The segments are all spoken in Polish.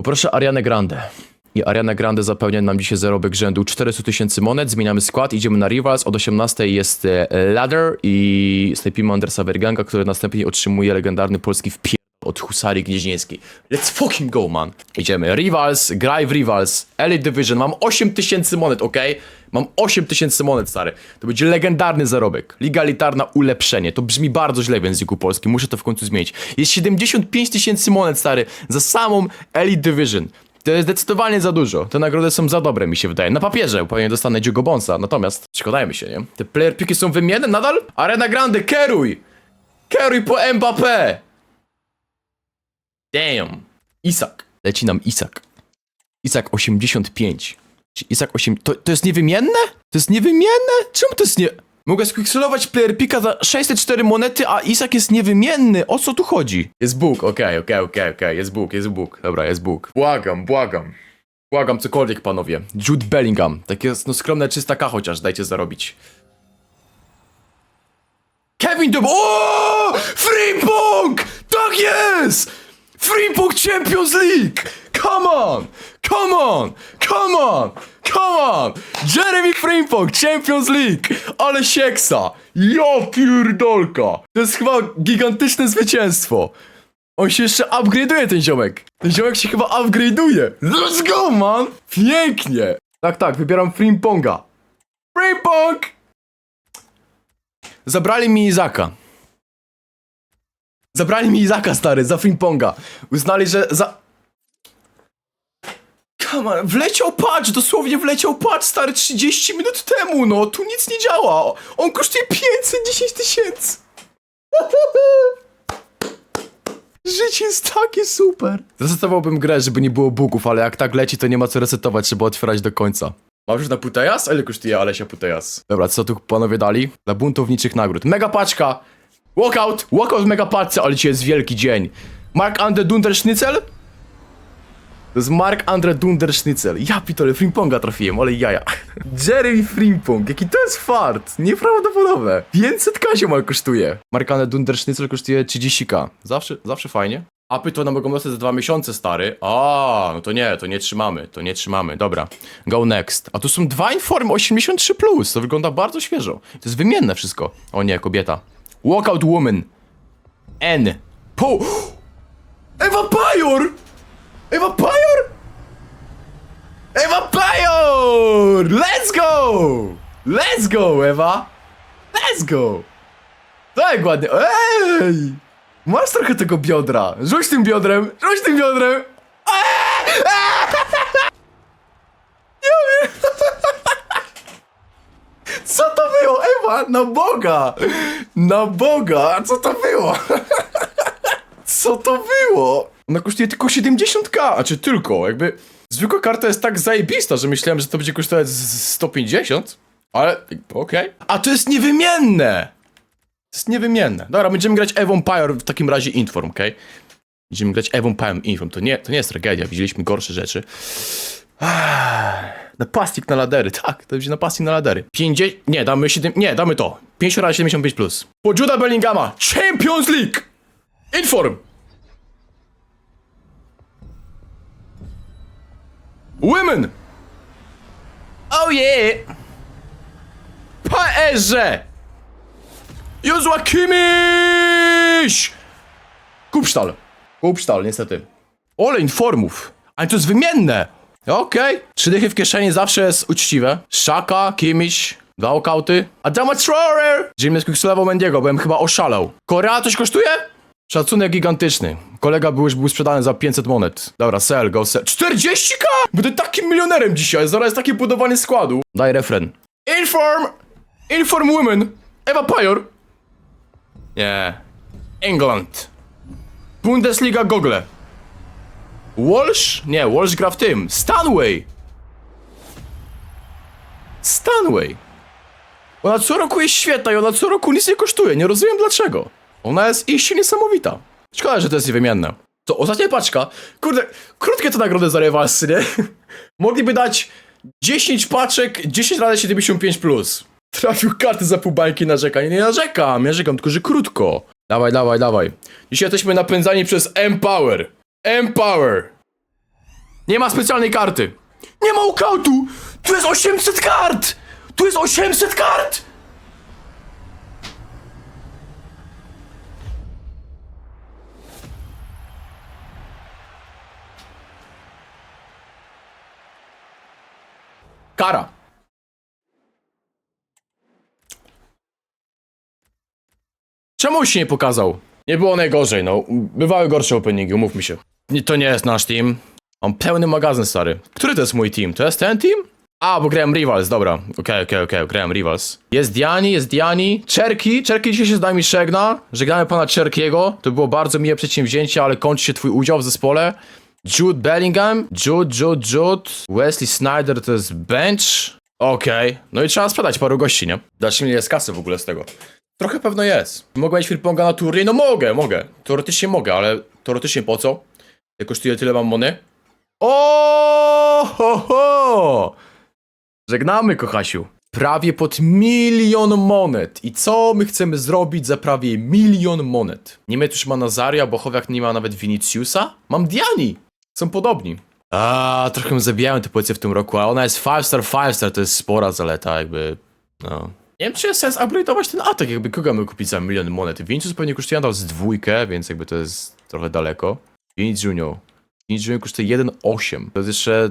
Poproszę Arianę Grande. I Ariana Grande zapełnia nam dzisiaj zarobek rzędu 400 tysięcy monet. Zmieniamy skład, idziemy na Rivals. Od 18 jest e, Ladder i snajpimy Andersa Verganga, który następnie otrzymuje legendarny polski wpier od Husarii Gnieźnieńskiej. Let's fucking go, man. Idziemy. Rivals, graj w Rivals. Elite Division. Mam 8 tysięcy monet, ok? Mam 8 tysięcy monet, stary. To będzie legendarny zarobek. Liga elitarna ulepszenie. To brzmi bardzo źle w języku polskim. Muszę to w końcu zmienić. Jest 75 tysięcy monet, stary, za samą Elite Division. To jest zdecydowanie za dużo. Te nagrody są za dobre, mi się wydaje. Na papierze pewnie dostanę Diogo Bonsa, natomiast przekonajmy się, nie? Te player piki są wymienne nadal? Arena Grande, kieruj! Kieruj po Mbappé! Damn. Isak. Leci nam Isak. Isak 85. Czy Isak 8... To, to jest niewymienne? To jest niewymienne? Czemu to jest nie... Mogę skwikselować player pika za 604 monety, a Isak jest niewymienny. O co tu chodzi? Jest Bóg, okej, okej, okej, okej. Jest Bóg, jest Bóg. Dobra, jest Bóg. Błagam, błagam. Błagam cokolwiek, panowie. Jude Bellingham. Takie no skromne 300k chociaż, dajcie zarobić. Kevin De O! Frimpong! Tak jest! Frimpong Champions League! Come on! Come on! Come on! Come on! Jeremy Frimpong Champions League! Ale sieksa! Ja pierdolka! To jest chyba gigantyczne zwycięstwo! On się jeszcze upgrade'uje, ten ziomek! Ten ziomek się chyba upgrade'uje! Let's go, man! Pięknie! Tak, tak, wybieram Frimponga. Frimpong! Zabrali mi Izaka. Zabrali mi Izaka, stary, za Frimponga. Uznali, że za... Come on, wleciał patch, dosłownie wleciał patch, stary, 30 minut temu, no, tu nic nie działa. On kosztuje 510 tysięcy. Życie jest takie super. Zresetowałbym grę, żeby nie było bugów, ale jak tak leci, to nie ma co resetować, trzeba otwierać do końca. Masz już na Putejas? A ile kosztuje Alesia Putejas? Dobra, co tu panowie dali? Dla buntowniczych nagród. Mega paczka! Walkout! Walkout w mega paczce, ale dzisiaj jest wielki dzień. Mark Andre Dunderschnitzel? To jest Mark Andre Dunderschnitzel. Ja pitole, Frimponga trafiłem, ale jaja. Jeremy Frimpong, jaki to jest fart. Nieprawdopodobne. 500 k mal kosztuje. Mark Andre Dunderschnitzel kosztuje 30k. Zawsze, zawsze fajnie. Apy to na dostać za dwa miesiące, stary. A, no to nie, to nie trzymamy, to nie trzymamy. Dobra, go next. A tu są dwa informy 83+, plus. to wygląda bardzo świeżo. To jest wymienne wszystko. O nie, kobieta. Walkout woman. N. Po... Ewa Pajor! Ewa Pajor! Ewa Pajor! Let's go! Let's go, Ewa! Let's go! Tak ładnie. Ej! Masz trochę tego biodra. Rzuć tym biodrem, rzuć tym biodrem. Eee! Eee! Nie wiem. Co to Na Boga! Na Boga! Co to było? Co to było? Ona kosztuje tylko 70k, a czy tylko, jakby... Zwykła karta jest tak zajebista, że myślałem, że to będzie kosztować z 150, ale okej. A to jest niewymienne! To jest niewymienne. Dobra, będziemy grać Ewą Pyre w takim razie Inform, okej? Będziemy grać Ewą Pyre Inform, to nie, to nie jest tragedia, widzieliśmy gorsze rzeczy. Napastnik na ladery, tak, to będzie napastnik na ladery. 50, nie, damy 7, nie, damy to. 5 razy 75+. Plus. Po Juda Bellingama, Champions League! Inform! Women! Oh yeah! PSG! Jozua Kimmich! Kupsztal. Kupsztal, niestety. Ole informów. Ale to jest wymienne. Okej. Trzy dychy w kieszeni zawsze jest uczciwe. Szaka, Kimmich, dwa okauty. Adama Traore! Jimmy Quicksilver Mendiego, byłem chyba oszalał. Korea coś kosztuje? Szacunek gigantyczny. Kolega był już był sprzedany za 500 monet. Dobra, sell, go sell. 40k! Będę takim milionerem dzisiaj, zaraz takie budowanie składu. Daj refren. Inform! Inform women! Ewa Pajor! Nie. England. Bundesliga Google. Walsh? Nie, Walsh gra w tym. Stanway! Stanway! Ona co roku jest świetna i ona co roku nic nie kosztuje. Nie rozumiem dlaczego. Ona jest iście niesamowita. Szkoda, że to jest niewymienne. To ostatnia paczka. Kurde, krótkie to nagrody za rewalsy, nie? Mogliby dać 10 paczek, 10 razy 75+. Plus. Trafił karty za pół bańki narzekanie. Nie narzekam, ja narzekam, tylko że krótko. Dawaj, dawaj, dawaj. Dzisiaj jesteśmy napędzani przez Empower. Empower. Nie ma specjalnej karty. Nie ma ukautu! Tu jest 800 kart! Tu jest 800 kart! Kara. Czemu się nie pokazał? Nie było najgorzej, no. Bywały gorsze openingi, umówmy się. Nie, to nie jest nasz team. Mam pełny magazyn, stary. Który to jest mój team? To jest ten team? A, bo grałem Rivals, dobra. Okej, okej, okej, grałem Rivals. Jest Diani, jest Diani. Czerki, Czerki dzisiaj się z nami żegna. Żegnamy pana Czerkiego. To było bardzo miłe przedsięwzięcie, ale kończy się twój udział w zespole. Jude Bellingham, Jude, Jude, Jude. Wesley Snyder to jest bench. Okej, no i trzeba sprzedać paru gości, nie? Dać mi jest kasy w ogóle z tego. Trochę pewno jest. Mogę mieć Firponga na turniej? No mogę, mogę. Teoretycznie mogę, ale teoretycznie po co? Jak kosztuje tyle mam mony? O, ho, ho! Żegnamy, kochasiu. Prawie pod milion monet. I co my chcemy zrobić za prawie milion monet? Niemiec już ma Nazaria, Bochowiak nie ma nawet Viniciusa? Mam Diani! Są podobni. A, trochę ją zabijałem tę policję w tym roku, a ona jest 5 star, 5 star, to jest spora zaleta, jakby, no. Nie wiem, czy jest sens upgrade'ować ten atak, jakby kogo mamy kupić za milion monet. Vinicius pewnie kosztuje nadal z dwójkę, więc jakby to jest trochę daleko. Vinicius Junior. Vinicius Junior kosztuje 1,8. To jest jeszcze,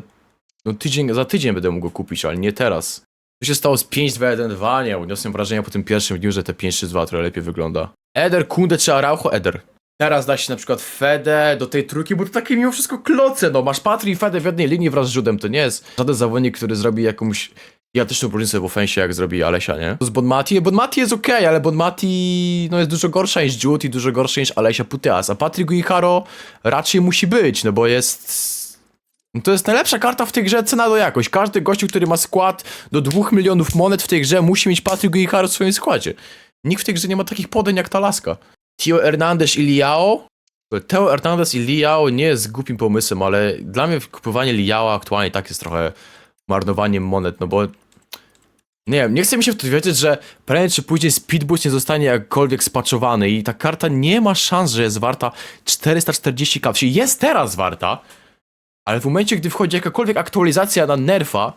no tydzień, za tydzień będę mógł go kupić, ale nie teraz. Co się stało z 5-2-1-2? Nie, odniosłem wrażenie po tym pierwszym dniu, że te 5-3-2 trochę lepiej wygląda. Eder, Kunde czy Araujo? Eder. Teraz da się na przykład Fede do tej trójki, bo to takie mimo wszystko kloce, no. Masz Patri i Fede w jednej linii wraz z Żudem, to nie jest żaden zawodnik, który zrobi jakąś gigantyczną różnicę w ofensie, jak zrobi Alesia, nie? Z Bonmati, Bonmati jest okej, ale Bonmati no jest dużo gorsza niż Jude i dużo gorsza niż Alesia Puteas, a Patryk Guicharo raczej musi być, no bo jest... No To jest najlepsza karta w tej grze, cena do jakość. Każdy gościu, który ma skład do 2 milionów monet w tej grze, musi mieć Patryk Guicharo w swoim składzie. Nikt w tej grze nie ma takich podań jak ta laska. Tio Hernandez i Liao. Teo Hernandez i Liao nie jest głupim pomysłem, ale dla mnie kupowanie Liao aktualnie tak jest trochę marnowaniem monet, no bo nie wiem, nie chcę mi się w to wierzyć, że prędzej czy później Speedboost nie zostanie jakkolwiek spaczowany i ta karta nie ma szans, że jest warta 440k. Czyli jest teraz warta, ale w momencie, gdy wchodzi jakakolwiek aktualizacja na nerfa,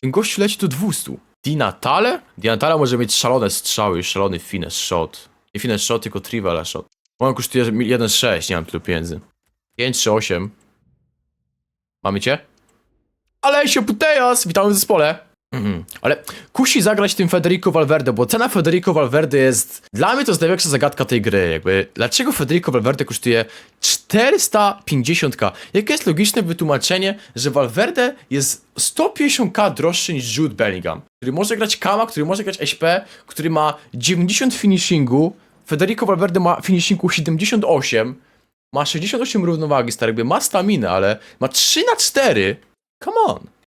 ten gość leci do 200. Di Natale? Di Natale może mieć szalone strzały, szalony finesse shot. Nie finesse shot, tylko trivela shot. On kosztuje 1,6, nie mam tylu pieniędzy. 5 czy 8. Mamy cię? Alessio Puteas! Witamy w zespole! Mhm. Ale kusi zagrać tym Federico Valverde, bo cena Federico Valverde jest... Dla mnie to jest największa zagadka tej gry, jakby... Dlaczego Federico Valverde kosztuje 450k? Jakie jest logiczne wytłumaczenie, że Valverde jest 150k droższy niż Jude Bellingham, który może grać Kama, który może grać SP, który ma 90 finishingu, Federico Valverde ma finishingu 78, ma 68 równowagi, stary, jakby ma staminę, ale ma 3 na 4 Come on.